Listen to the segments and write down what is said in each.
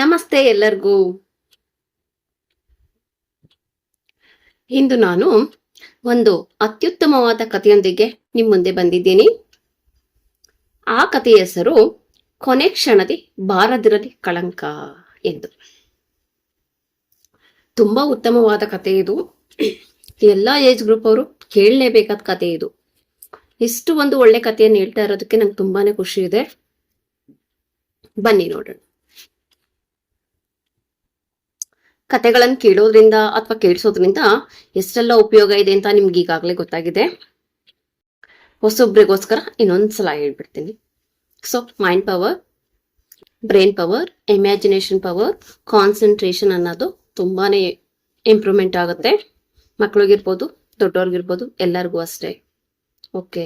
ನಮಸ್ತೆ ಎಲ್ಲರಿಗೂ. ಇಂದು ನಾನು ಒಂದು ಅತ್ಯುತ್ತಮವಾದ ಕಥೆಯೊಂದಿಗೆ ನಿಮ್ಮ ಮುಂದೆ ಬಂದಿದ್ದೀನಿ. ಆ ಕಥೆಯ ಹೆಸರು ಕೊನೆ ಕ್ಷಣದಿ ಬಾರದಿರಲಿ ಕಳಂಕ ಎಂದು. ತುಂಬಾ ಉತ್ತಮವಾದ ಕಥೆ ಇದು. ಎಲ್ಲಾ ಏಜ್ ಗ್ರೂಪ್ ಅವರು ಕೇಳಲೇಬೇಕಾದ ಕಥೆ ಇದು. ಇಷ್ಟು ಒಂದು ಒಳ್ಳೆ ಕಥೆಯನ್ನು ಹೇಳ್ತಾ ಇರೋದಕ್ಕೆ ನಂಗೆ ತುಂಬಾನೇ ಖುಷಿ ಇದೆ. ಬನ್ನಿ ನೋಡೋಣ. ಕತೆಗಳನ್ನು ಕೇಳೋದ್ರಿಂದ ಅಥವಾ ಕೇಳಿಸೋದ್ರಿಂದ ಎಷ್ಟೆಲ್ಲ ಉಪಯೋಗ ಇದೆ ಅಂತ ನಿಮ್ಗೆ ಈಗಾಗಲೇ ಗೊತ್ತಾಗಿದೆ. ಹೊಸೊಬ್ರಿಗೋಸ್ಕರ ಇನ್ನೊಂದ್ಸಲ ಹೇಳ್ಬಿಡ್ತೀನಿ. So mind power brain power imagination power concentration ಅನ್ನೋದು ತುಂಬಾನೇ ಇಂಪ್ರೂವ್ಮೆಂಟ್ ಆಗುತ್ತೆ. ಮಕ್ಳಿಗಿರ್ಬೋದು ದೊಡ್ಡವ್ರಿಗಿರ್ಬೋದು ಎಲ್ಲರಿಗೂ ಅಷ್ಟೇ. ಓಕೆ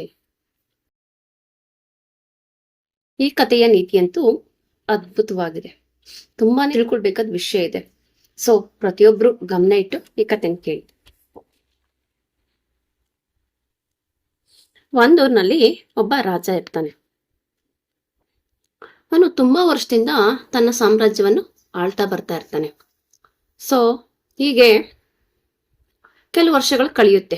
ಈ ಕಥೆಯ ನೀತಿಯಂತೂ ಅದ್ಭುತವಾಗಿದೆ. ತುಂಬಾ ತಿಳ್ಕೊಳ್ಬೇಕಾದ ವಿಷಯ ಇದೆ. ಸೊ ಪ್ರತಿಯೊಬ್ರು ಗಮನ ಇಟ್ಟು ಈ ಕಥೆನ ಕೇಳಿ. ಒಂದೂರಿನಲ್ಲಿ ಒಬ್ಬ ರಾಜ ಇರ್ತಾನೆ. ಅವನು ತುಂಬಾ ವರ್ಷದಿಂದ ತನ್ನ ಸಾಮ್ರಾಜ್ಯವನ್ನು ಆಳ್ತಾ ಬರ್ತಾ ಇರ್ತಾನೆ. ಸೊ ಹೀಗೆ ಕೆಲವು ವರ್ಷಗಳು ಕಳೆಯುತ್ತೆ.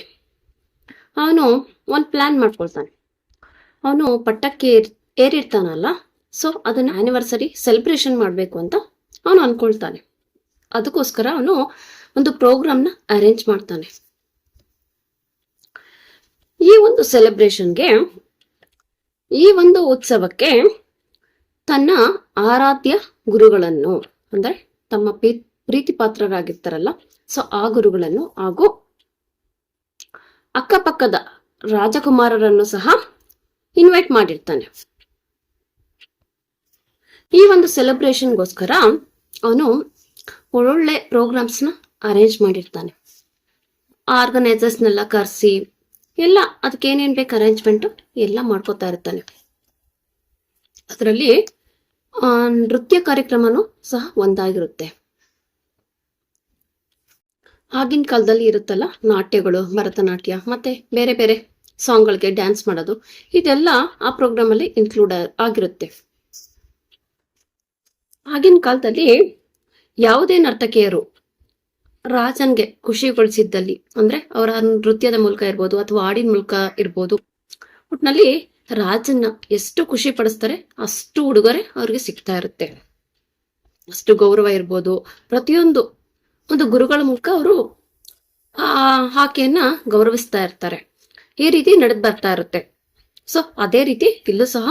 ಅವನು ಒಂದು ಪ್ಲಾನ್ ಮಾಡ್ಕೊಳ್ತಾನೆ. ಅವನು ಪಟ್ಟಕ್ಕೆ ಏರ್- ಏರಿರ್ತಾನಲ್ಲ ಸೊ ಅದನ್ನ ಆನಿವರ್ಸರಿ ಸೆಲೆಬ್ರೇಷನ್ ಮಾಡಬೇಕು ಅಂತ ಅವನು ಅನ್ಕೊಳ್ತಾನೆ. ಅದಕ್ಕೋಸ್ಕರ ಅವನು ಒಂದು ಪ್ರೋಗ್ರಾಮ್ನ ಅರೇಂಜ್ ಮಾಡ್ತಾನೆ. ಈ ಒಂದು ಸೆಲೆಬ್ರೇಷನ್ಗೆ ಈ ಒಂದು ಉತ್ಸವಕ್ಕೆ ತನ್ನ ಆರಾಧ್ಯ ಗುರುಗಳನ್ನು, ಅಂದ್ರೆ ತಮ್ಮ ಪಿ- ಪ್ರೀತಿ ಪಾತ್ರರಾಗಿರ್ತಾರಲ್ಲ, ಸೊ ಆ ಗುರುಗಳನ್ನು ಹಾಗೂ ಅಕ್ಕಪಕ್ಕದ ರಾಜಕುಮಾರರನ್ನು ಸಹ ಇನ್ವೈಟ್ ಮಾಡಿರ್ತಾನೆ. ಈ ಒಂದು ಸೆಲೆಬ್ರೇಷನ್ಗೋಸ್ಕರ ಅವನು ಒಳ್ಳೊಳ್ಳೆ ಪ್ರೋಗ್ರಾಮ್ಸ್ನ ಅರೇಂಜ್ ಮಾಡಿರ್ತಾನೆ. ಆರ್ಗನೈಸರ್ಸ್ನೆಲ್ಲ ಕರೆಸಿ, ಎಲ್ಲ ಅದಕ್ಕೆ ಏನೇನು ಬೇಕು ಅರೇಂಜ್ಮೆಂಟು ಎಲ್ಲ ಮಾಡ್ಕೋತಾ ಇರ್ತಾನೆ. ಅದರಲ್ಲಿ ನೃತ್ಯ ಕಾರ್ಯಕ್ರಮನೂ ಸಹ ಒಂದಾಗಿರುತ್ತೆ. ಆಗಿನ ಕಾಲದಲ್ಲಿ ಇರುತ್ತಲ್ಲ, ನಾಟ್ಯಗಳು, ಭರತನಾಟ್ಯ, ಮತ್ತೆ ಬೇರೆ ಬೇರೆ ಸಾಂಗ್ಗಳಿಗೆ ಡ್ಯಾನ್ಸ್ ಮಾಡೋದು, ಇದೆಲ್ಲ ಆ ಪ್ರೋಗ್ರಾಮಲ್ಲಿ ಇನ್ಕ್ಲೂಡ್ ಆಗಿರುತ್ತೆ. ಆಗಿನ ಕಾಲದಲ್ಲಿ ಯಾವುದೇ ನರ್ತಕಿಯರು ರಾಜನ್ಗೆ ಖುಷಿಗೊಳಿಸಿದ್ದಲ್ಲಿ ಅಂದ್ರೆ ಅವರ ನೃತ್ಯದ ಮೂಲಕ ಇರ್ಬೋದು ಅಥವಾ ಹಾಡಿನ ಮೂಲಕ ಇರ್ಬೋದು ಒಟ್ನಲ್ಲಿ ರಾಜನ್ನ ಎಷ್ಟು ಖುಷಿ ಪಡಿಸ್ತಾರೆ ಅಷ್ಟು ಉಡುಗೊರೆ ಅವ್ರಿಗೆ ಸಿಗ್ತಾ ಇರುತ್ತೆ. ಅಷ್ಟು ಗೌರವ ಇರ್ಬೋದು. ಪ್ರತಿಯೊಂದು ಒಂದು ಗುರುಗಳ ಮೂಲಕ ಅವರು ಆ ಆಕೆಯನ್ನ ಗೌರವಿಸ್ತಾ ಇರ್ತಾರೆ. ಈ ರೀತಿ ನಡೆದ್ ಬರ್ತಾ ಇರುತ್ತೆ. ಸೊ ಅದೇ ರೀತಿ ಇಲ್ಲೂ ಸಹ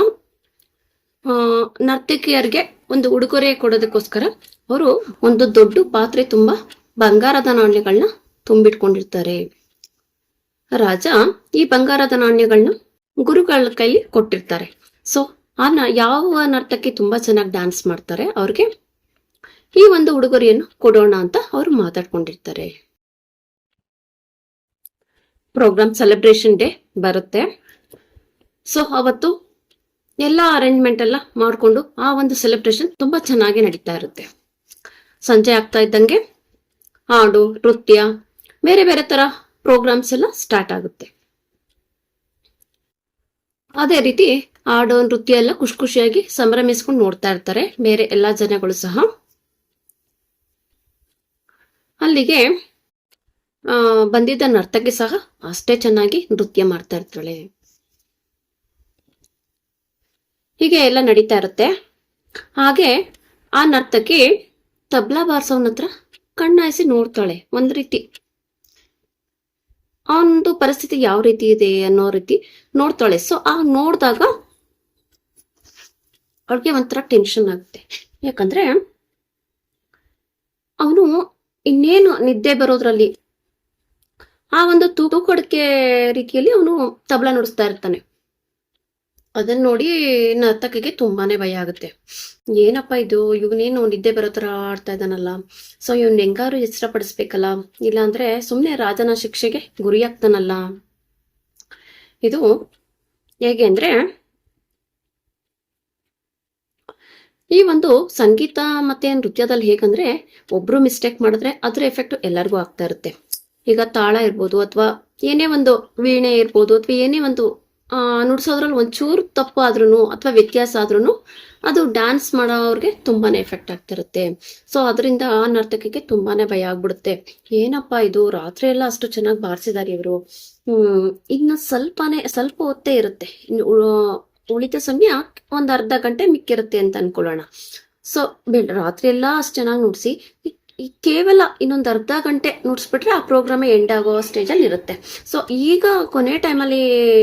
ಆ, ನರ್ತಕಿಯರಿಗೆ ಒಂದು ಉಡುಗೊರೆ ಕೊಡೋದಕ್ಕೋಸ್ಕರ ಅವರು ಒಂದು ದೊಡ್ಡ ಪಾತ್ರೆ ತುಂಬಾ ಬಂಗಾರದ ನಾಣ್ಯಗಳನ್ನ ತುಂಬಿಟ್ಕೊಂಡಿರ್ತಾರೆ. ರಾಜ ಈ ಬಂಗಾರದ ನಾಣ್ಯಗಳನ್ನ ಗುರುಗಳ ಕೈಲಿ ಕೊಟ್ಟಿರ್ತಾರೆ. ಸೊ ಆ ಯಾವ ನರ್ತಕ್ಕೆ ತುಂಬಾ ಚೆನ್ನಾಗಿ ಡ್ಯಾನ್ಸ್ ಮಾಡ್ತಾರೆ ಅವ್ರಿಗೆ ಈ ಒಂದು ಉಡುಗೊರೆಯನ್ನು ಕೊಡೋಣ ಅಂತ ಅವರು ಮಾತಾಡ್ಕೊಂಡಿರ್ತಾರೆ. ಪ್ರೋಗ್ರಾಮ್ ಸೆಲೆಬ್ರೇಷನ್ ಡೇ ಬರುತ್ತೆ. ಸೊ ಅವತ್ತು ಎಲ್ಲ ಅರೇಂಜ್ಮೆಂಟ್ ಎಲ್ಲ ಮಾಡಿಕೊಂಡು ಆ ಒಂದು ಸೆಲೆಬ್ರೇಷನ್ ತುಂಬಾ ಚೆನ್ನಾಗಿ ನಡೀತಾ ಇರುತ್ತೆ. ಸಂಜೆ ಆಗ್ತಾ ಇದ್ದಂಗೆ ಹಾಡು, ನೃತ್ಯ, ಬೇರೆ ಬೇರೆ ತರ ಪ್ರೋಗ್ರಾಮ್ಸ್ ಎಲ್ಲ ಸ್ಟಾರ್ಟ್ ಆಗುತ್ತೆ. ಅದೇ ರೀತಿ ಹಾಡು, ನೃತ್ಯ ಎಲ್ಲ ಖುಷಿ ಖುಷಿಯಾಗಿ ಸಂಭ್ರಮಿಸ್ಕೊಂಡು ನೋಡ್ತಾ ಇರ್ತಾರೆ ಬೇರೆ ಎಲ್ಲಾ ಜನಗಳು ಸಹ. ಅಲ್ಲಿಗೆ ಬಂದಿದ್ದ ನರ್ತಕಿ ಸಹ ಅಷ್ಟೇ ಚೆನ್ನಾಗಿ ನೃತ್ಯ ಮಾಡ್ತಾ ಇರ್ತಾಳೆ. ಹೀಗೆ ಎಲ್ಲ ನಡೀತಾ ಇರುತ್ತೆ. ಹಾಗೆ ಆ ನರ್ತಕಿ ತಬ್ಲಾ ಬಾರ್ಸೋನ್ ಹತ್ರ ಕಣ್ಣಾಯಿಸಿ ನೋಡ್ತಾಳೆ, ಒಂದ್ ರೀತಿ. ಅವನದು ಪರಿಸ್ಥಿತಿ ಯಾವ ರೀತಿ ಇದೆ ಅನ್ನೋ ರೀತಿ ನೋಡ್ತಾಳೆ. ಸೊ ಆ ನೋಡಿದಾಗ ಅವ್ಳಿಗೆ ಒಂಥರ ಟೆನ್ಷನ್ ಆಗುತ್ತೆ. ಯಾಕಂದ್ರೆ ಅವನು ಇನ್ನೇನು ನಿದ್ದೆ ಬರೋದ್ರಲ್ಲಿ ಆ ಒಂದು ತೂಕಡಿಕೆ ರೀತಿಯಲ್ಲಿ ಅವನು ತಬಲ ನುಡಿಸ್ತಾ ಇರ್ತಾನೆ. ಅದನ್ನ ನೋಡಿ ನನ್ನ ನರ್ತಕಿಗೆ ತುಂಬಾನೇ ಭಯ ಆಗುತ್ತೆ. ಏನಪ್ಪ ಇದು? ಇವನೇನು ನಿದ್ದೆ ಬರೋ ತರ ಆಡ್ತಾ ಇದ್ದಾನಲ್ಲ. ಸೊ ಇವನ್ ಹೆಂಗಾರು ಎಚ್ಚರಪಡಿಸ್ಬೇಕಲ್ಲ ಇಲ್ಲಾಂದ್ರೆ ಸುಮ್ಮನೆ ರಾಜನ ಶಿಕ್ಷೆಗೆ ಗುರಿಯಾಗ್ತಾನಲ್ಲ ಇದು ಹೇಗೆ ಅಂದ್ರೆ, ಈ ಒಂದು ಸಂಗೀತ ಮತ್ತೆ ನೃತ್ಯದಲ್ಲಿ ಹೇಗಂದ್ರೆ, ಒಬ್ರು ಮಿಸ್ಟೇಕ್ ಮಾಡಿದ್ರೆ ಅದ್ರ ಎಫೆಕ್ಟ್ ಎಲ್ಲರಿಗೂ ಆಗ್ತಾ ಇರುತ್ತೆ. ಈಗ ತಾಳ ಇರ್ಬೋದು ಅಥವಾ ಏನೇ ಒಂದು ವೀಣೆ ಇರ್ಬೋದು ಅಥವಾ ಏನೇ ಒಂದು ನುಡ್ಸೋದ್ರಲ್ಲಿ ಒಂಚೂರು ತಪ್ಪು ಆದ್ರೂ ಅಥವಾ ವ್ಯತ್ಯಾಸ ಆದ್ರೂ ಅದು ಡ್ಯಾನ್ಸ್ ಮಾಡೋವ್ರಿಗೆ ತುಂಬಾನೇ ಎಫೆಕ್ಟ್ ಆಗ್ತಿರುತ್ತೆ. ಸೊ ಅದರಿಂದ ಆ ನರ್ತಕಿಗೆ ತುಂಬಾನೇ ಭಯ ಆಗ್ಬಿಡುತ್ತೆ. ಏನಪ್ಪ ಇದು? ರಾತ್ರಿ ಎಲ್ಲ ಅಷ್ಟು ಚೆನ್ನಾಗಿ ಬಾರಿಸಿದ್ದಾರೆ ಇವರು. ಇನ್ನು ಸ್ವಲ್ಪನೇ, ಸ್ವಲ್ಪ ಹೊತ್ತೇ ಇರುತ್ತೆ. ಇನ್ನು ಉ- ಉಳಿದ ಸಮಯ ಒಂದ್ ಅರ್ಧ ಗಂಟೆ ಮಿಕ್ಕಿರುತ್ತೆ ಅಂತ ಅನ್ಕೊಳ್ಳೋಣ. ಸೊ ರಾತ್ರಿ ಎಲ್ಲ ಅಷ್ಟು ಚೆನ್ನಾಗಿ ನುಡ್ಸಿ ಈ- ಕೇವಲ ಇನ್ನೊಂದು ಅರ್ಧ ಗಂಟೆ ನುಡಿಸ್ಬಿಟ್ರೆ ಆ ಪ್ರೋಗ್ರಾಮೇ ಎಂಡ್ ಆಗೋ ಸ್ಟೇಜಲ್ಲಿ ಇರುತ್ತೆ. ಸೊ ಈಗ ಕೊನೆ ಟೈಮಲ್ಲಿ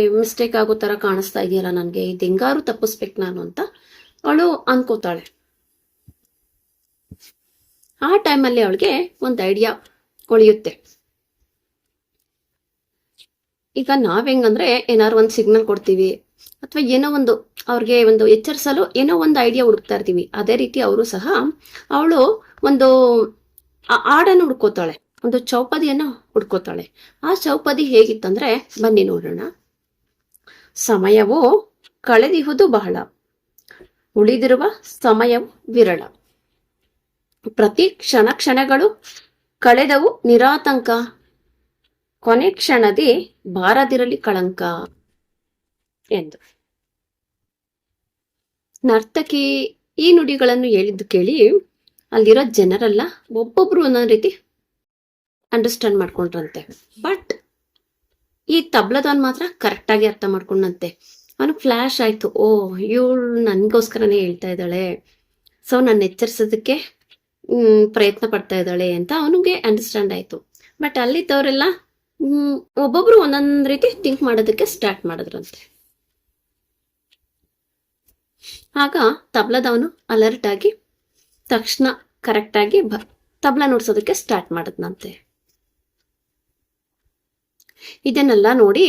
ಮಿಸ್ಟೇಕ್ ಆಗೋ ಥರ ಕಾಣಿಸ್ತಾ ಇದೆಯಲ್ಲ ನನಗೆ? ಇದು ಹೆಂಗಾರು ತಪ್ಪಿಸ್ಬೇಕು ನಾನು ಅಂತ. ಅವಳು ಅನ್ಕೋತಾಳೆ. ಆ ಟೈಮಲ್ಲಿ ಅವಳಿಗೆ ಒಂದು ಐಡಿಯಾ ಕೊಳಿಯುತ್ತೆ. ಈಗ ನಾವ್ ಏನಾದ್ರು ಒಂದು ಸಿಗ್ನಲ್ ಕೊಡ್ತೀವಿ. ಅಥವಾ ಏನೋ ಒಂದು ಅವ್ರಿಗೆ ಒಂದು ಎಚ್ಚರಿಸಲು ಏನೋ ಒಂದು ಐಡಿಯಾ ಹುಡುಕ್ತಾ ಇರ್ತೀವಿ. ಅದೇ ರೀತಿ ಅವರು ಸಹ ಅವಳು ಒಂದು ಆ- ಹಾಡನ್ನು ಹುಡ್ಕೋತಾಳೆ. ಒಂದು ಚೌಪದಿಯನ್ನು ಹುಡ್ಕೋತಾಳೆ. ಆ ಚೌಪದಿ ಹೇಗಿತ್ತಂದ್ರೆ, ಬನ್ನಿ ನೋಡೋಣ. ಸಮಯವು ಕಳೆದಿಹುದು ಬಹಳ. ಉಳಿದಿರುವ ಸಮಯವು ವಿರಳ. ಪ್ರತಿ ಕ್ಷಣ ಕ್ಷಣಗಳು ಕಳೆದವು ನಿರಾತಂಕ. ಕೊನೆ ಕ್ಷಣದಿ ಬಾರದಿರಲಿ ಕಳಂಕ ಎಂದು. ನರ್ತಕಿ ಈ ನುಡಿಗಳನ್ನು ಹೇಳಿದ್ದು ಕೇಳಿ ಅಲ್ಲಿರೋ ಜನರೆಲ್ಲ ಒಬ್ಬೊಬ್ರು ಒಂದೊಂದು ರೀತಿ ಅಂಡರ್ಸ್ಟ್ಯಾಂಡ್ ಮಾಡ್ಕೊಂಡ್ರಂತೆ. ಬಟ್ ಈ ತಬ್ಲದವನ್ ಮಾತ್ರ ಕರೆಕ್ಟಾಗಿ ಅರ್ಥ ಮಾಡ್ಕೊಂಡಂತೆ. ಅವನು ಫ್ಲ್ಯಾಶ್ ಆಯ್ತು, ಓ, ಇವಳು ನನಗೋಸ್ಕರನೇ ಹೇಳ್ತಾ ಇದ್ದಾಳೆ. ಸೊ ನನ್ನ ಎಚ್ಚರಿಸೋದಕ್ಕೆ ಪ್ರಯತ್ನ ಪಡ್ತಾ ಇದ್ದಾಳೆ ಅಂತ ಅವನಿಗೆ ಅಂಡರ್ಸ್ಟ್ಯಾಂಡ್ ಆಯ್ತು. ಬಟ್ ಅಲ್ಲಿದ್ದವರೆಲ್ಲ ಒಬ್ಬೊಬ್ರು ಒಂದೊಂದು ರೀತಿ ಥಿಂಕ್ ಮಾಡೋದಕ್ಕೆ ಸ್ಟಾರ್ಟ್ ಮಾಡಿದ್ರಂತೆ. ಆಗ ತಬ್ಲದವನು ಅಲರ್ಟ್ ಆಗಿ ತಕ್ಷಣ ಕರೆಕ್ಟಾಗಿ ಬ, ತಬ್ಲ ನುಡಿಸೋದಕ್ಕೆ ಸ್ಟಾರ್ಟ್ ಮಾಡಿದ್ನಂತೆ. ಇದನ್ನೆಲ್ಲ ನೋಡಿ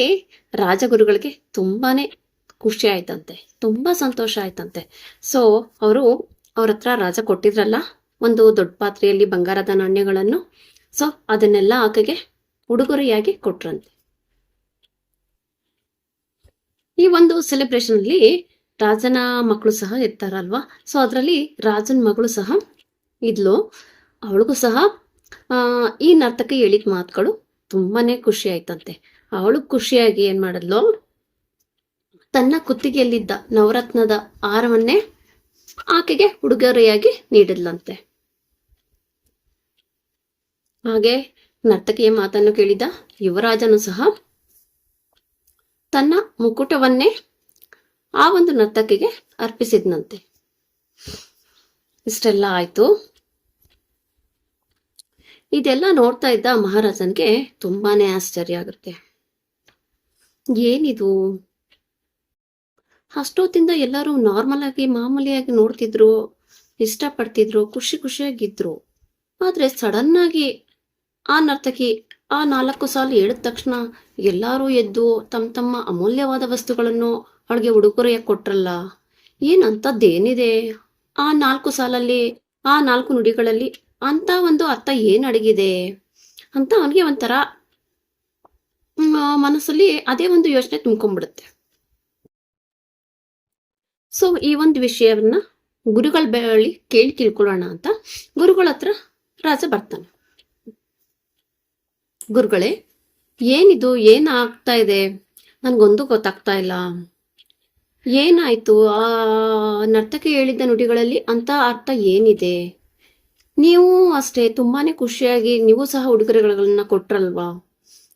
ರಾಜಗುರುಗಳಿಗೆ ತುಂಬಾನೇ ಖುಷಿ ಆಯ್ತಂತೆ, ತುಂಬಾ ಸಂತೋಷ ಆಯ್ತಂತೆ. ಸೊ ಅವರು ಅವ್ರ ಹತ್ರ ರಾಜ ಕೊಟ್ಟಿದ್ರಲ್ಲ, ಒಂದು ದೊಡ್ಡ ಪಾತ್ರೆಯಲ್ಲಿ ಬಂಗಾರದ ನಾಣ್ಯಗಳನ್ನು ಸೊ ಅದನ್ನೆಲ್ಲ ಆಕೆಗೆ ಉಡುಗೊರೆಯಾಗಿ ಕೊಟ್ರಂತೆ. ಈ ಒಂದು ಸೆಲೆಬ್ರೇಷನ್ ಅಲ್ಲಿ ರಾಜನ ಮಕ್ಕಳು ಸಹ ಇರ್ತಾರಲ್ವಾ? ಸೊ ಅದರಲ್ಲಿ ರಾಜನ ಮಗಳು ಸಹ ಇದ್ಲು. ಅವಳಿಗೂ ಸಹ ಈ ನರ್ತಕ ಹೇಳಿದ ಮಾತುಗಳು ತುಂಬಾನೇ ಖುಷಿ ಆಯ್ತಂತೆ. ಅವಳು ಖುಷಿಯಾಗಿ ಏನ್ ಮಾಡಿದ್ಲು? ತನ್ನ ಕುತ್ತಿಗೆಯಲ್ಲಿದ್ದ ನವರತ್ನದ ಹಾರವನ್ನೇ ಆಕೆಗೆ ಉಡುಗೊರೆಯಾಗಿ ನೀಡಿದ್ಲಂತೆ. ಹಾಗೆ ನರ್ತಕಿಯ ಮಾತನ್ನು ಕೇಳಿದ ಯುವರಾಜನು ಸಹ ತನ್ನ ಮುಕುಟವನ್ನೇ ಆ ಒಂದು ನರ್ತಕಿಗೆ ಅರ್ಪಿಸಿದ್ನಂತೆ. ಇಷ್ಟೆಲ್ಲ ಆಯ್ತು. ಇದೆಲ್ಲ ನೋಡ್ತಾ ಇದ್ದ ಮಹಾರಾಜನ್ಗೆ ತುಂಬಾನೇ ಆಶ್ಚರ್ಯ ಆಗುತ್ತೆ. ಏನಿದು? ಅಷ್ಟೊತ್ತಿಂದ ಎಲ್ಲರೂ ನಾರ್ಮಲ್ ಆಗಿ ಮಾಮೂಲಿಯಾಗಿ ನೋಡ್ತಿದ್ರು, ಇಷ್ಟಪಡ್ತಿದ್ರು, ಖುಷಿ ಖುಷಿಯಾಗಿದ್ರು. ಆದ್ರೆ ಸಡನ್ ಆಗಿ ಆ ನರ್ತಕಿ ಆ ನಾಲ್ಕು ಸಾಲು ಹೇಳಿದ ತಕ್ಷಣ ಎಲ್ಲರೂ ಎದ್ದು ತಮ್ಮ ತಮ್ಮ ಅಮೂಲ್ಯವಾದ ವಸ್ತುಗಳನ್ನು ಅವಳಿಗೆ ಉಡುಗೊರೆಯಾಗಿ ಕೊಟ್ರಲ್ಲ. ಏನಂತದ್ದೇನಿದೆ ಆ ನಾಲ್ಕು ಸಾಲಲ್ಲಿ, ಆ ನಾಲ್ಕು ನುಡಿಗಳಲ್ಲಿ ಅಂತ ಒಂದು ಅರ್ಥ ಏನ್ ಅಡಗಿದೆ? ಅಂತ ಅವನಿಗೆ ಒಂಥರ ಮನಸ್ಸಲ್ಲಿ ಅದೇ ಒಂದು ಯೋಚನೆ ತುಂಬ್ಕೊಂಡ್ಬಿಡುತ್ತೆ. ಸೊ ಈ ಒಂದು ವಿಷಯವನ್ನ ಗುರುಗಳ ಬಳಿ ಕೇಳಿ ತಿಳ್ಕೊಳ್ಳೋಣ ಅಂತ ಗುರುಗಳ ಹತ್ರ ರಾಜ ಬರ್ತಾನೆ. ಗುರುಗಳೇ, ಏನಿದು, ಏನಾಗ್ತಾ ಇದೆ? ನನಗೊಂದು ಗೊತ್ತಾಗ್ತಾ ಇಲ್ಲ. ಏನಾಯ್ತು? ಆ ನರ್ತಕಿ ಹೇಳಿದ್ದ ನುಡಿಗಳಲ್ಲಿ ಅಂತ ಅರ್ಥ ಏನಿದೆ? ನೀವು ಅಷ್ಟೇ, ತುಂಬಾನೇ ಖುಷಿಯಾಗಿ ನೀವು ಸಹ ಉಡುಗೊರೆಗಳನ್ನ ಕೊಟ್ರಲ್ವಾ?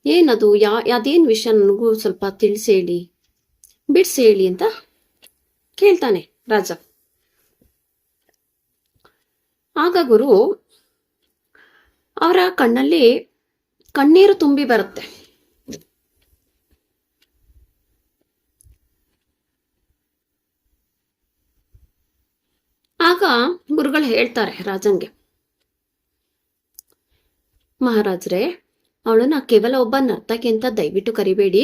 ಏನದು, ಯಾ, ಅದೇನ್ ವಿಷಯ ನನಗೂ ಸ್ವಲ್ಪ ತಿಳಿಸಿ ಹೇಳಿ ಬಿಡ್ಸಿ ಹೇಳಿ ಅಂತ ಕೇಳ್ತಾನೆ ರಾಜ. ಆಗ ಗುರು ಅವರ ಕಣ್ಣಲ್ಲಿ ಕಣ್ಣೀರು ತುಂಬಿ ಬರುತ್ತೆ. ಆಗ ಗುರುಗಳು ಹೇಳ್ತಾರೆ ರಾಜನ್ಗೆ, ಮಹಾರಾಜ್ರೆ, ಅವಳನ್ನ ಕೇವಲ ಒಬ್ಬ ನರ್ತಕಿ ಅಂತ ದಯವಿಟ್ಟು ಕರಿಬೇಡಿ.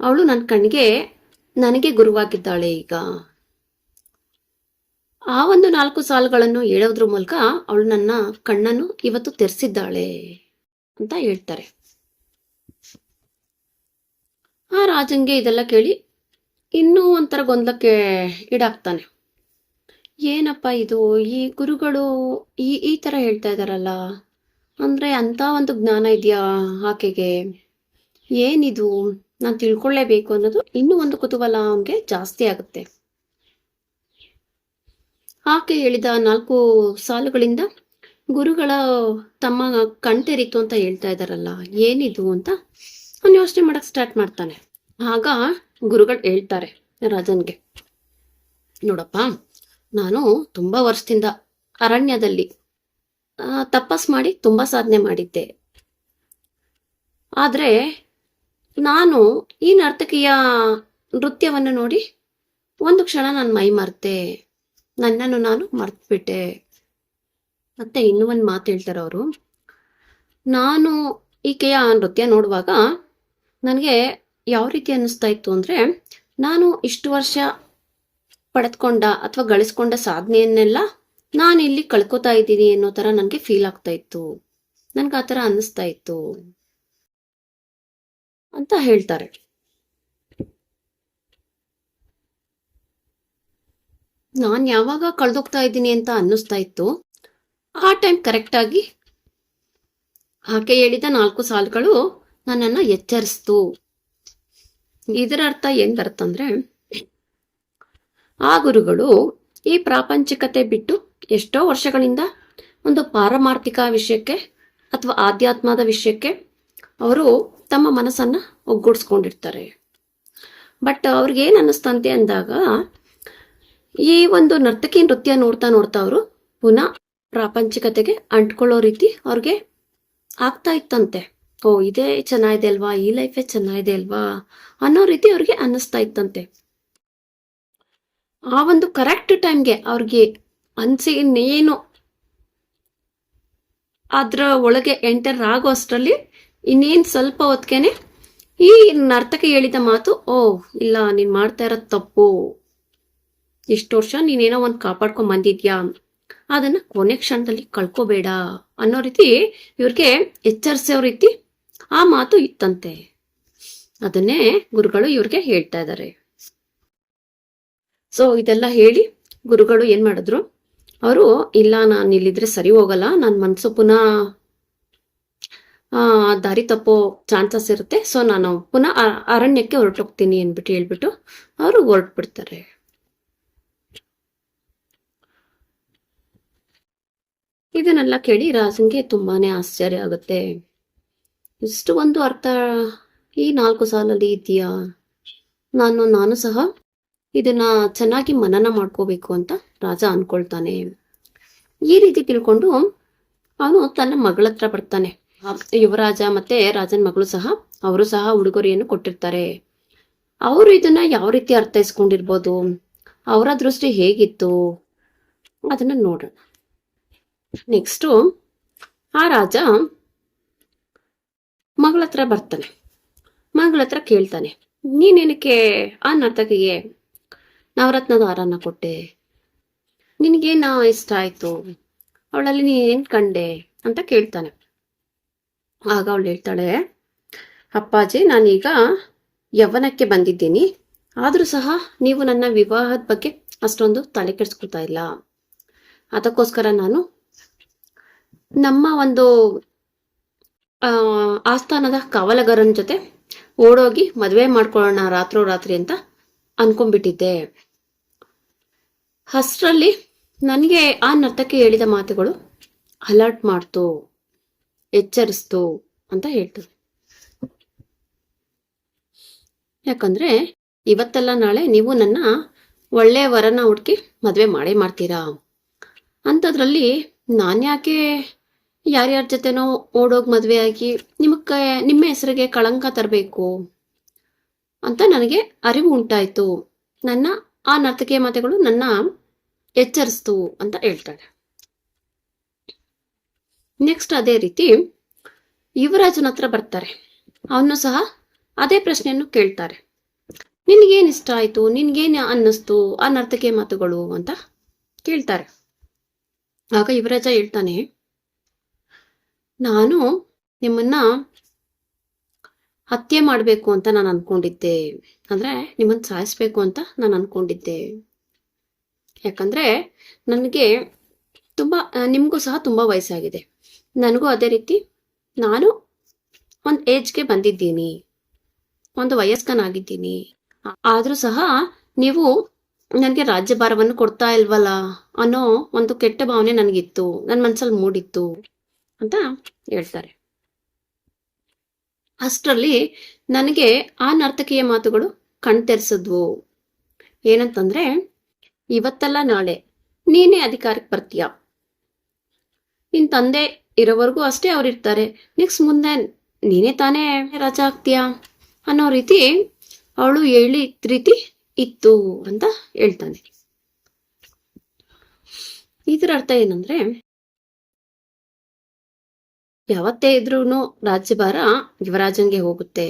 ಅವಳು ನನ್ನ ಕಣ್ಗೆ ನನಗೆ ಗುರುವಾಗಿದ್ದಾಳೆ ಈಗ. ಆ ಒಂದು ನಾಲ್ಕು ಸಾಲುಗಳನ್ನು ಹೇಳೋದ್ರ ಮೂಲಕ ಅವಳು ನನ್ನ ಕಣ್ಣನ್ನು ಇವತ್ತು ತೆರೆಸಿದ್ದಾಳೆ. ಅಂತ ಹೇಳ್ತಾರೆ. ಆ ರಾಜಂಗೆ ಇದೆಲ್ಲ ಕೇಳಿ ಇನ್ನೂ ಒಂಥರ ಗೊಂದಲಕ್ಕೆ ಈಡಾಗ್ತಾನೆ. ಏನಪ್ಪ ಇದು? ಈ ಗುರುಗಳು ಈ ಈ ತರ ಹೇಳ್ತಾ ಇದ್ದಾರಲ್ಲ. ಅಂದ್ರೆ ಅಂತ ಒಂದು ಜ್ಞಾನ ಇದೆಯಾ ಆಕೆಗೆ? ಏನಿದು? ನಾನು ತಿಳ್ಕೊಳ್ಳೇಬೇಕು ಅನ್ನೋದು ಇನ್ನೂ ಒಂದು ಕುತೂಹಲ ಅವನಿಗೆ ಜಾಸ್ತಿ ಆಗುತ್ತೆ. ಆಕೆ ಹೇಳಿದ ನಾಲ್ಕು ಸಾಲುಗಳಿಂದ ಗುರುಗಳ ತಮ್ಮ ಕಣ್ತೆರಿತು ಅಂತ ಹೇಳ್ತಾ ಇದಾರಲ್ಲ, ಏನಿದು ಅಂತ ಅವ್ನು ಯೋಚನೆ ಮಾಡಕ್ ಸ್ಟಾರ್ಟ್ ಮಾಡ್ತಾನೆ. ಆಗ ಗುರುಗಳು ಹೇಳ್ತಾರೆ ರಾಜನ್ಗೆ, ನೋಡಪ್ಪ, ನಾನು ತುಂಬಾ ವರ್ಷದಿಂದ ಅರಣ್ಯದಲ್ಲಿ ತಪಸ್ ಮಾಡಿ ತುಂಬಾ ಸಾಧನೆ ಮಾಡಿದ್ದೆ. ಆದ್ರೆ ನಾನು ಈ ನರ್ತಕಿಯ ನೃತ್ಯವನ್ನು ನೋಡಿ ಒಂದು ಕ್ಷಣ ನಾನು ಮೈ ಮರ್ತೆ, ನನ್ನನ್ನು ನಾನು ಮರ್ತ್ಬಿಟ್ಟೆ. ಮತ್ತೆ ಇನ್ನೂ ಒಂದು ಮಾತು ಹೇಳ್ತಾರೆ ಅವರು. ನಾನು ಈಕೆಯ ನೃತ್ಯ ನೋಡುವಾಗ ನನಗೆ ಯಾವ ರೀತಿ ಅನ್ನಿಸ್ತಾ ಇತ್ತು ಅಂದರೆ, ನಾನು ಇಷ್ಟು ವರ್ಷ ಪಡೆದುಕೊಂಡ ಅಥವಾ ಗಳಿಸ್ಕೊಂಡ ಸಾಧನೆಯನ್ನೆಲ್ಲ ನಾನು ಇಲ್ಲಿ ಕಳ್ಕೊತಾ ಇದ್ದೀನಿ ಅನ್ನೋ ಥರ ನನಗೆ ಫೀಲ್ ಆಗ್ತಾ ಇತ್ತು. ನನಗೆ ಆ ಥರ ಅನ್ನಿಸ್ತಾ ಇತ್ತು ಅಂತ ಹೇಳ್ತಾರೆ. ನಾನು ಯಾವಾಗ ಕಳೆದೋಗ್ತಾ ಇದ್ದೀನಿ ಅಂತ ಅನ್ನಿಸ್ತಾ ಇತ್ತು ಆ ಟೈಮ್ ಕರೆಕ್ಟಾಗಿ ಆಕೆ ಹೇಳಿದ ನಾಲ್ಕು ಸಾಲುಗಳು ನನ್ನನ್ನು ಎಚ್ಚರಿಸ್ತು. ಇದರ ಅರ್ಥ ಏನು ಬರುತ್ತಂದ್ರೆ ಆ ಗುರುಗಳು ಈ ಪ್ರಾಪಂಚಿಕತೆ ಬಿಟ್ಟು ಎಷ್ಟೋ ವರ್ಷಗಳಿಂದ ಒಂದು ಪಾರಮಾರ್ಥಿಕ ವಿಷಯಕ್ಕೆ ಅಥವಾ ಆಧ್ಯಾತ್ಮದ ವಿಷಯಕ್ಕೆ ಅವರು ತಮ್ಮ ಮನಸ್ಸನ್ನ ಒಗ್ಗೂಡಿಸ್ಕೊಂಡಿರ್ತಾರೆ. ಬಟ್ ಅವ್ರಿಗೆ ಏನ್ ಅನ್ನಿಸ್ತಂತೆ ಅಂದಾಗ, ಈ ಒಂದು ನರ್ತಕಿ ನೃತ್ಯ ನೋಡ್ತಾ ನೋಡ್ತಾ ಅವರು ಪುನಃ ಪ್ರಾಪಂಚಿಕತೆಗೆ ಅಂಟ್ಕೊಳ್ಳೋ ರೀತಿ ಅವ್ರಿಗೆ ಆಗ್ತಾ ಇತ್ತಂತೆ. ಓ, ಇದೇ ಚೆನ್ನಾಗಿದೆ ಅಲ್ವಾ? ಈ ಲೈಫೇ ಚೆನ್ನಾಗಿದೆ ಅಲ್ವಾ? ಅನ್ನೋ ರೀತಿ ಅವ್ರಿಗೆ ಅನ್ನಿಸ್ತಾ ಇತ್ತಂತೆ. ಆ ಒಂದು ಕರೆಕ್ಟ್ ಟೈಮ್ಗೆ ಅವ್ರಿಗೆ ಅನ್ಸಿ ಇನ್ನೇನು ಅದ್ರ ಒಳಗೆ ಎಂಟರ್ ಆಗೋ ಅಷ್ಟರಲ್ಲಿ ಇನ್ನೇನು ಸ್ವಲ್ಪ ಹೊತ್ತಿಗೆನೆ ಈ ನರ್ತಕ ಹೇಳಿದ ಮಾತು, ಓ, ಇಲ್ಲ, ನೀನ್ ಮಾಡ್ತಾ ಇರೋದು ತಪ್ಪು. ಇಷ್ಟು ವರ್ಷ ನೀನೇನೋ ಒಂದು ಕಾಪಾಡ್ಕೊಂಡ್ ಬಂದಿದ್ಯಾ? ಅದನ್ನ ಕೊನೆ ಕ್ಷಣದಲ್ಲಿ ಕಳ್ಕೋಬೇಡ ಅನ್ನೋ ರೀತಿ ಇವ್ರಿಗೆ ಎಚ್ಚರಿಸೋ ರೀತಿ ಆ ಮಾತು ಇತ್ತಂತೆ. ಅದನ್ನೇ ಗುರುಗಳು ಇವ್ರಿಗೆ ಹೇಳ್ತಾ ಇದ್ದಾರೆ ಸೊ ಇದೆಲ್ಲ ಹೇಳಿ ಗುರುಗಳು ಏನ್ ಮಾಡಿದ್ರು? ಅವರು ಇಲ್ಲ ನಾನು ಇಲ್ಲಿದ್ರೆ ಸರಿ ಹೋಗಲ್ಲ ನನ್ನ ಮನ್ಸು ಪುನಃ ಆ, ದಾರಿ ತಪ್ಪೋ ಚಾನ್ಸಸ್ ಇರುತ್ತೆ ಸೊ ನಾನು ಪುನಃ ಅರಣ್ಯಕ್ಕೆ ಹೊರಟೋಗ್ತೀನಿ ಅಂದ್ಬಿಟ್ಟು ಹೇಳ್ಬಿಟ್ಟು ಅವರು ಹೊರಟ್ಬಿಡ್ತಾರೆ. ಇದನ್ನೆಲ್ಲ ಕೇಳಿ ರಾಜನ್ಗೆ ತುಂಬಾನೇ ಆಶ್ಚರ್ಯ ಆಗುತ್ತೆ. ಇಷ್ಟು ಒಂದು ಅರ್ಥ ಈ ನಾಲ್ಕು ಸಾಲಲ್ಲಿ ಇದೆಯಾ ನಾನು ನಾನು ಸಹ ಇದನ್ನ ಚೆನ್ನಾಗಿ ಮನನ ಮಾಡ್ಕೋಬೇಕು ಅಂತ ರಾಜ ಅನ್ಕೊಳ್ತಾನೆ. ಈ ರೀತಿ ತಿಳ್ಕೊಂಡು ಅವನು ತನ್ನ ಮಗಳ ಹತ್ರ ಬರ್ತಾನೆ. ಯುವರಾಜ ಮತ್ತೆ ರಾಜನ ಮಗಳು ಸಹ, ಅವರು ಸಹ ಉಡುಗೊರೆಯನ್ನು ಕೊಟ್ಟಿರ್ತಾರೆ. ಅವರು ಇದನ್ನ ಯಾವ ರೀತಿ ಅರ್ಥೈಸ್ಕೊಂಡಿರ್ಬೋದು? ಅವರ ದೃಷ್ಟಿ ಹೇಗಿತ್ತು? ಅದನ್ನ ನೋಡೋಣ. ನೆಕ್ಸ್ಟು ಆ ರಾಜ ಮಗಳ ಹತ್ರ ಬರ್ತಾನೆ. ಮಗಳ ಹತ್ರ ಕೇಳ್ತಾನೆ, ನೀನೇನಕ್ಕೆ ಆ ನರ್ತಕಿಗೆ ನವರತ್ನದ ಹಾರನ ಕೊಟ್ಟೆ? ನಿನಗೇನ ಇಷ್ಟ ಆಯ್ತು? ಅವಳಲ್ಲಿ ನೀನೇನ್ ಕಂಡೆ? ಅಂತ ಕೇಳ್ತಾನೆ. ಆಗ ಅವಳು ಹೇಳ್ತಾಳೆ, ಅಪ್ಪಾಜಿ, ನಾನೀಗ ಯವನಕ್ಕೆ ಬಂದಿದ್ದೀನಿ. ಆದರೂ ಸಹ ನೀವು ನನ್ನ ವಿವಾಹದ ಬಗ್ಗೆ ಅಷ್ಟೊಂದು ತಲೆ ಕೆಡಿಸ್ಕೊಳ್ತಾ ಇಲ್ಲ. ಅದಕ್ಕೋಸ್ಕರ ನಾನು ನಮ್ಮ ಒಂದು ಆಸ್ಥಾನದ ಕಾವಲಗಾರನ ಜೊತೆ ಓಡೋಗಿ ಮದುವೆ ಮಾಡ್ಕೊಳ್ಳೋಣ ರಾತ್ರೋ ರಾತ್ರಿ ಅಂತ ಅನ್ಕೊಂಡ್ಬಿಟ್ಟಿದ್ದೆ. ಅಷ್ಟರಲ್ಲಿ ನನಗೆ ಆ ನರ್ತಕ್ಕೆ ಹೇಳಿದ ಮಾತುಗಳು ಅಲರ್ಟ್ ಮಾಡ್ತು, ಎಚ್ಚರಿಸ್ತು ಅಂತ ಹೇಳ್ತು ಯಾಕಂದ್ರೆ ಇವತ್ತೆಲ್ಲ ನಾಳೆ ನೀವು ನನ್ನ ಒಳ್ಳೆಯ ವರನ ಹುಡುಕಿ ಮದುವೆ ಮಾಡೇ ಮಾಡ್ತೀರಾ? ಅಂಥದ್ರಲ್ಲಿ ನಾನ್ಯಾಕೆ ಯಾರ್ಯಾರ ಜೊತೆನೋ ಓಡೋಗಿ ಮದುವೆ ಆಗಿ ನಿಮಗೆ ನಿಮ್ಮ ಹೆಸರಿಗೆ ಕಳಂಕ ತರಬೇಕು ಅಂತ ನನಗೆ ಅರಿವು ಉಂಟಾಯಿತು. ನನ್ನ ಆ ನರ್ತಕಿಯ ಮಾತುಗಳು ನನ್ನ ಎಚ್ಚರಿಸ್ತು ಅಂತ ಹೇಳ್ತಾಳೆ ನೆಕ್ಸ್ಟ್ ಅದೇ ರೀತಿ ಯುವರಾಜನ ಹತ್ರ ಬರ್ತಾರೆ. ಅವನು ಸಹ ಅದೇ ಪ್ರಶ್ನೆಯನ್ನು ಕೇಳ್ತಾರೆ. ನಿನಗೇನು ಇಷ್ಟ ಆಯ್ತು? ನಿನ್ಗೇನು ಅನ್ನಿಸ್ತು ಆ ನರ್ತಕಿಯ ಮಾತುಗಳು ಅಂತ ಕೇಳ್ತಾರೆ. ಆಗ ಯುವರಾಜ ಹೇಳ್ತಾನೆ ನಾನು ನಿಮ್ಮನ್ನ ಹತ್ಯೆ ಮಾಡಬೇಕು ಅಂತ ನಾನು ಅನ್ಕೊಂಡಿದ್ದೆ. ಅಂದ್ರೆ ನಿಮ್ಮನ್ನ ಸಾಯಿಸ್ಬೇಕು ಅಂತ ನಾನು ಅನ್ಕೊಂಡಿದ್ದೆ. ಯಾಕಂದ್ರೆ ನನಗೆ ತುಂಬಾ, ನಿಮಗೂ ಸಹ ತುಂಬಾ ವಯಸ್ಸಾಗಿದೆ. ನನಗೂ ಅದೇ ರೀತಿ ನಾನು ಒಂದು ಏಜ್ಗೆ ಬಂದಿದ್ದೀನಿ. ಒಂದು ವಯಸ್ಕನಾಗಿದ್ದೀನಿ. ಆದರೂ ಸಹ ನೀವು ನನಗೆ ರಾಜ್ಯಭಾರವನ್ನು ಕೊಡ್ತಾ ಇಲ್ವಲ್ಲ ಅನ್ನೋ ಒಂದು ಕೆಟ್ಟ ಭಾವನೆ ನನಗಿತ್ತು. ನನ್ನ ಮನ್ಸಲ್ಲಿ ಮೂಡಿತ್ತು. ಅಂತ ಹೇಳ್ತಾರೆ. ಅಷ್ಟರಲ್ಲಿ ನನಗೆ ಆ ನರ್ತಕಿಯ ಮಾತುಗಳು ಕಣ್ತೆರೆಸಿದ್ವು. ಏನಂತಂದ್ರೆ, ಇವತ್ತಲ್ಲ ನಾಳೆ, ನೀನೇ ಅಧಿಕಾರಕ್ಕೆ ಬರ್ತೀಯ? ನಿನ್ ತಂದೆ ಇರೋವರೆಗೂ ಅಷ್ಟೇ ಅವ್ರು ಇರ್ತಾರೆ ನೆಕ್ಸ್ಟ್ ಮುಂದೆ ನೀನೇ ತಾನೇ ರಾಜ ಆಗ್ತೀಯಾ? ಅನ್ನೋ ರೀತಿ ಅವಳು ಹೇಳಿ ರೀತಿ ಇತ್ತು ಅಂತ ಹೇಳ್ತಾನೆ. ಇದರ ಅರ್ಥ ಏನಂದ್ರೆ ಯಾವತ್ತೇ ಇದ್ರೂನು ರಾಜ್ಯಭಾರ ಯುವರಾಜನ್ಗೆ ಹೋಗುತ್ತೆ.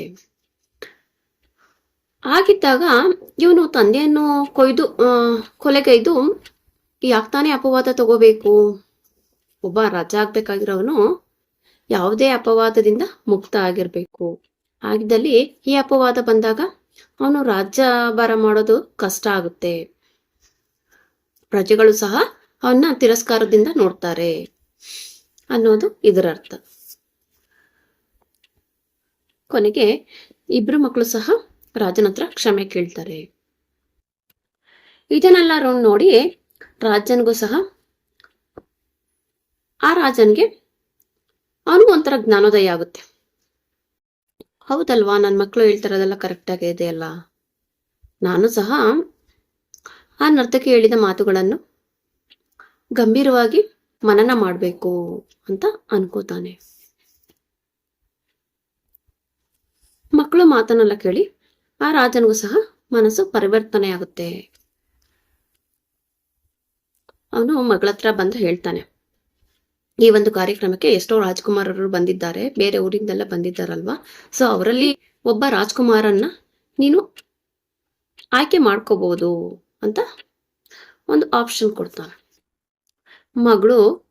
ಆಗಿದ್ದಾಗ ಇವನು ತಂದೆಯನ್ನು ಕೊಯ್ದು ಕೊಲೆಗೈದು ಯಾಕ್ತಾನೆ ಅಪವಾದ ತಗೋಬೇಕು. ಒಬ್ಬ ರಾಜ ಆಗ್ಬೇಕಾಗಿರೋನು ಯಾವುದೇ ಅಪವಾದದಿಂದ ಮುಕ್ತ ಆಗಿರ್ಬೇಕು. ಆಗಿದ್ದಲ್ಲಿ ಈ ಅಪವಾದ ಬಂದಾಗ ಅವನು ರಾಜ್ಯಭಾರ ಮಾಡೋದು ಕಷ್ಟ ಆಗುತ್ತೆ. ಪ್ರಜೆಗಳು ಸಹ ಅವನ್ನ ತಿರಸ್ಕಾರದಿಂದ ನೋಡ್ತಾರೆ. ಅನ್ನೋದು ಇದರ ಅರ್ಥ. ಕೊನೆಗೆ ಇಬ್ರು ಮಕ್ಕಳು ಸಹ ರಾಜನ ಹತ್ರ ಕ್ಷಮೆ ಕೇಳ್ತಾರೆ. ಇದನ್ನೆಲ್ಲ ನೋಡಿ ರಾಜನಿಗೂ ಸಹ ಆ ರಾಜನ್ಗೆ ಅವನಿಗೂ ಒಂಥರ ಜ್ಞಾನೋದಯ ಆಗುತ್ತೆ. ಹೌದಲ್ವಾ ನನ್ನ ಮಕ್ಕಳು ಹೇಳ್ತಾರದೆಲ್ಲ ಕರೆಕ್ಟ್ ಇದೆ ಅಲ್ಲ? ನಾನು ಸಹ ಆ ನರ್ತಕಿ ಹೇಳಿದ ಮಾತುಗಳನ್ನು ಗಂಭೀರವಾಗಿ ಮನನ ಮಾಡಬೇಕು ಅಂತ ಅನ್ಕೋತಾನೆ. ಮಕ್ಕಳು ಮಾತನ್ನೆಲ್ಲ ಕೇಳಿ ಆ ರಾಜನಿಗೂ ಸಹ ಮನಸ್ಸು ಪರಿವರ್ತನೆ ಆಗುತ್ತೆ. ಅವನು ಮಗಳ ಹತ್ರ ಬಂದು ಹೇಳ್ತಾನೆ. ಈ ಒಂದು ಕಾರ್ಯಕ್ರಮಕ್ಕೆ ಎಷ್ಟೋ ರಾಜ್ಕುಮಾರರು ಬಂದಿದ್ದಾರೆ. ಬೇರೆ ಊರಿಂದೆಲ್ಲ ಬಂದಿದ್ದಾರಲ್ವಾ? ಸೊ ಅವರಲ್ಲಿ ಒಬ್ಬ ರಾಜ್ಕುಮಾರನ್ನ ನೀನು ಆಯ್ಕೆ ಮಾಡ್ಕೋಬಹುದು ಅಂತ ಒಂದು ಆಪ್ಷನ್ ಕೊಡ್ತಾನೆ. ಮಗಳು,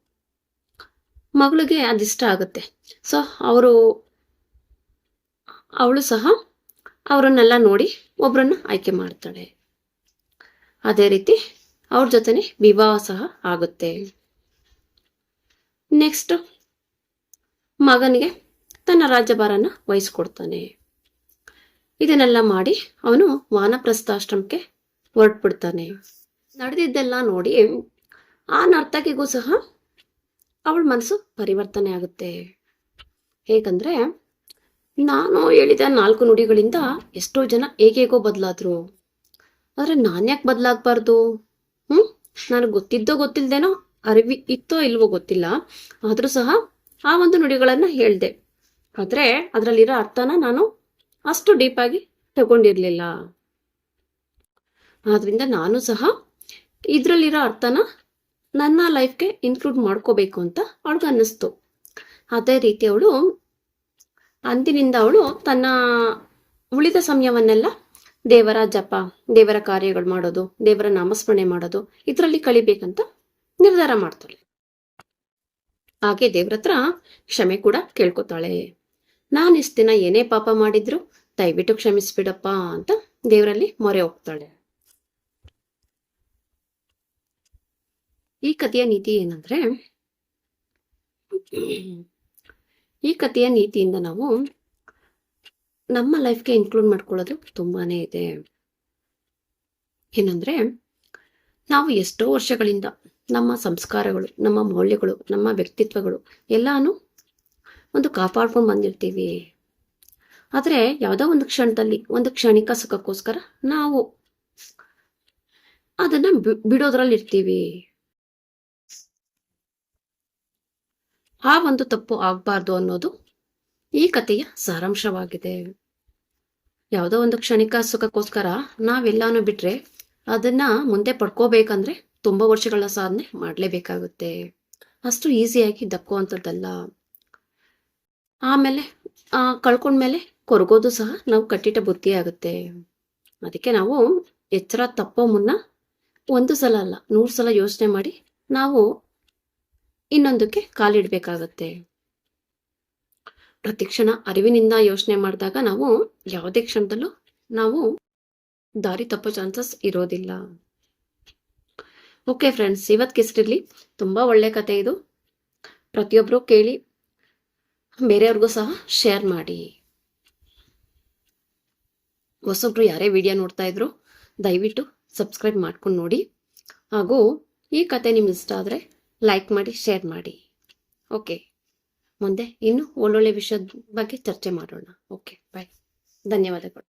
ಮಗಳಿಗೆ ಅದಿಷ್ಟ ಆಗುತ್ತೆ. ಸೊ ಅವರು, ಅವಳು ಸಹ ಅವರನ್ನೆಲ್ಲ ನೋಡಿ ಒಬ್ಬರನ್ನ ಆಯ್ಕೆ ಮಾಡ್ತಾಳೆ. ಅದೇ ರೀತಿ ಅವ್ರ ಜೊತೆನೆ ವಿವಾಹ ಸಹ ಆಗುತ್ತೆ. ನೆಕ್ಸ್ಟ್ ಮಗನಿಗೆ ತನ್ನ ರಾಜ್ಯಭಾರನ ವಹಿಸ್ಕೊಡ್ತಾನೆ. ಇದನ್ನೆಲ್ಲ ಮಾಡಿ ಅವನು ವಾನಪ್ರಸ್ಥಾಶ್ರಮಕ್ಕೆ ಹೊರಟ್ಬಿಡ್ತಾನೆ. ನಡೆದಿದ್ದೆಲ್ಲ ನೋಡಿ ಆ ನರ್ತಕಿಗೂ ಸಹ ಅವಳ ಮನಸ್ಸು ಪರಿವರ್ತನೆ ಆಗುತ್ತೆ. ಹೇಗಂದ್ರೆ, ನಾನು ಹೇಳಿದ ನಾಲ್ಕು ನುಡಿಗಳಿಂದ ಎಷ್ಟೋ ಜನ ಹೇಗೇಗೋ ಬದಲಾದ್ರು. ಆದ್ರೆ ನಾನ್ಯಾಕೆ ಬದಲಾಗಬಾರ್ದು? ಹ್ಞೂ ನನಗೆ ಗೊತ್ತಿದ್ದೋ ಗೊತ್ತಿಲ್ದೇನೋ ಅರಿವಿ ಇತ್ತೋ ಇಲ್ವೋ ಗೊತ್ತಿಲ್ಲ. ಆದರೂ ಸಹ ಆ ಒಂದು ನುಡಿಗಳನ್ನು ಹೇಳ್ದೆ. ಆದ್ರೆ ಅದರಲ್ಲಿರೋ ಅರ್ಥನ ನಾನು ಅಷ್ಟು ಡೀಪಾಗಿ ತಗೊಂಡಿರ್ಲಿಲ್ಲ. ಆದ್ರಿಂದ ನಾನು ಸಹ ಇದರಲ್ಲಿರೋ ಅರ್ಥನ ನನ್ನ ಲೈಫ್ಗೆ ಇನ್ಕ್ಲೂಡ್ ಮಾಡ್ಕೋಬೇಕು ಅಂತ ಅವಳಿಗೆ ಅನ್ನಿಸ್ತು. ಅದೇ ರೀತಿ ಅವಳು ಅಂದಿನಿಂದ ಅವಳು ತನ್ನ ಉಳಿದ ಸಮಯವನ್ನೆಲ್ಲ ದೇವರ ಜಪ, ದೇವರ ಕಾರ್ಯಗಳು ಮಾಡೋದು, ದೇವರ ನಾಮಸ್ಮರಣೆ ಮಾಡೋದು, ಇದರಲ್ಲಿ ಕಳಿಬೇಕಂತ ನಿರ್ಧಾರ ಮಾಡ್ತಾಳೆ. ಹಾಗೆ ದೇವ್ರ ಹತ್ರ ಕ್ಷಮೆ ಕೂಡ ಕೇಳ್ಕೊತಾಳೆ. ನಾನು ಇಷ್ಟು ದಿನ ಏನೇ ಪಾಪ ಮಾಡಿದ್ರು ದಯವಿಟ್ಟು ಕ್ಷಮಿಸ್ಬಿಡಪ್ಪ ಅಂತ ದೇವರಲ್ಲಿ ಮೊರೆ ಹೋಗ್ತಾಳೆ. ಈ ಕಥೆಯ ನೀತಿ ಏನಂದ್ರೆ, ಈ ಕಥೆಯ ನೀತಿಯಿಂದ ನಾವು ನಮ್ಮ ಲೈಫ್ಗೆ ಇನ್ಕ್ಲೂಡ್ ಮಾಡ್ಕೊಳ್ಳೋದು ತುಂಬಾನೇ ಇದೆ. ಏನಂದ್ರೆ, ನಾವು ಎಷ್ಟೋ ವರ್ಷಗಳಿಂದ ನಮ್ಮ ಸಂಸ್ಕಾರಗಳು, ನಮ್ಮ ಮೌಲ್ಯಗಳು, ನಮ್ಮ ವ್ಯಕ್ತಿತ್ವಗಳು ಎಲ್ಲಾನು ಒಂದು ಕಾಪಾಡ್ಕೊಂಡು ಬಂದಿರ್ತೀವಿ. ಆದರೆ ಯಾವುದೋ ಒಂದು ಕ್ಷಣದಲ್ಲಿ, ಒಂದು ಕ್ಷಣಿಕ ಸುಖಕ್ಕೋಸ್ಕರ ನಾವು ಅದನ್ನ ಬಿಡೋದ್ರಲ್ಲಿ ಇರ್ತೀವಿ ಆ ಒಂದು ತಪ್ಪು ಆಗಬಾರ್ದು ಅನ್ನೋದು ಈ ಕಥೆಯ ಸಾರಾಂಶವಾಗಿದೆ. ಯಾವುದೋ ಒಂದು ಕ್ಷಣಿಕ ಸುಖಕ್ಕೋಸ್ಕರ ನಾವೆಲ್ಲಾನು ಬಿಟ್ರೆ ಅದನ್ನ ಮುಂದೆ ಪಡ್ಕೋಬೇಕಂದ್ರೆ ತುಂಬಾ ವರ್ಷಗಳ ಸಾಧನೆ ಮಾಡಲೇಬೇಕಾಗುತ್ತೆ. ಅಷ್ಟು ಈಸಿಯಾಗಿ ದಕ್ಕುವಂಥದ್ದಲ್ಲ ಆಮೇಲೆ ಕಳ್ಕೊಂಡ್ಮೇಲೆ ಕೊರಗೋದು ಸಹ ನಾವು ಕಟ್ಟಿಟ್ಟ ಬುದ್ಧಿ ಆಗುತ್ತೆ. ಅದಕ್ಕೆ ನಾವು ಎಚ್ಚರ ತಪ್ಪೋ ಮುನ್ನ ಒಂದು ಸಲ ಅಲ್ಲ, ನೂರು ಸಲ ಯೋಚನೆ ಮಾಡಿ ನಾವು ಇನ್ನೊಂದಕ್ಕೆ ಕಾಲಿಡ್ಬೇಕಾಗತ್ತೆ. ಪ್ರತಿಕ್ಷಣ ಅರಿವಿನಿಂದ ಯೋಚನೆ ಮಾಡಿದಾಗ ನಾವು ಯಾವುದೇ ಕ್ಷಣದಲ್ಲೂ ನಾವು ದಾರಿ ತಪ್ಪೋ ಚಾನ್ಸಸ್ ಇರೋದಿಲ್ಲ. ಓಕೆ ಫ್ರೆಂಡ್ಸ್ ಇವತ್ತು ಹೆಸರಿರ್ಲಿ ತುಂಬಾ ಒಳ್ಳೆ ಕತೆ ಇದು. ಪ್ರತಿಯೊಬ್ಬರು ಕೇಳಿ ಬೇರೆಯವ್ರಿಗೂ ಸಹ ಶೇರ್ ಮಾಡಿ. ಹೊಸೊಬ್ರು ಯಾರೇ ವಿಡಿಯೋ ನೋಡ್ತಾ ಇದ್ರು, ದಯವಿಟ್ಟು ಸಬ್ಸ್ಕ್ರೈಬ್ ಮಾಡ್ಕೊಂಡು ನೋಡಿ. ಹಾಗೂ ಈ ಕತೆ ನಿಮ್ಗೆ ಇಷ್ಟ ಆದರೆ ಲೈಕ್ ಮಾಡಿ ಶೇರ್ ಮಾಡಿ. ಓಕೆ ಮುಂದೆ ಇನ್ನು ಒಳ್ಳೊಳ್ಳೆ ವಿಷಯದ ಬಗ್ಗೆ ಚರ್ಚೆ ಮಾಡೋಣ. ಓಕೆ ಬಾಯ್ ಧನ್ಯವಾದಗಳು.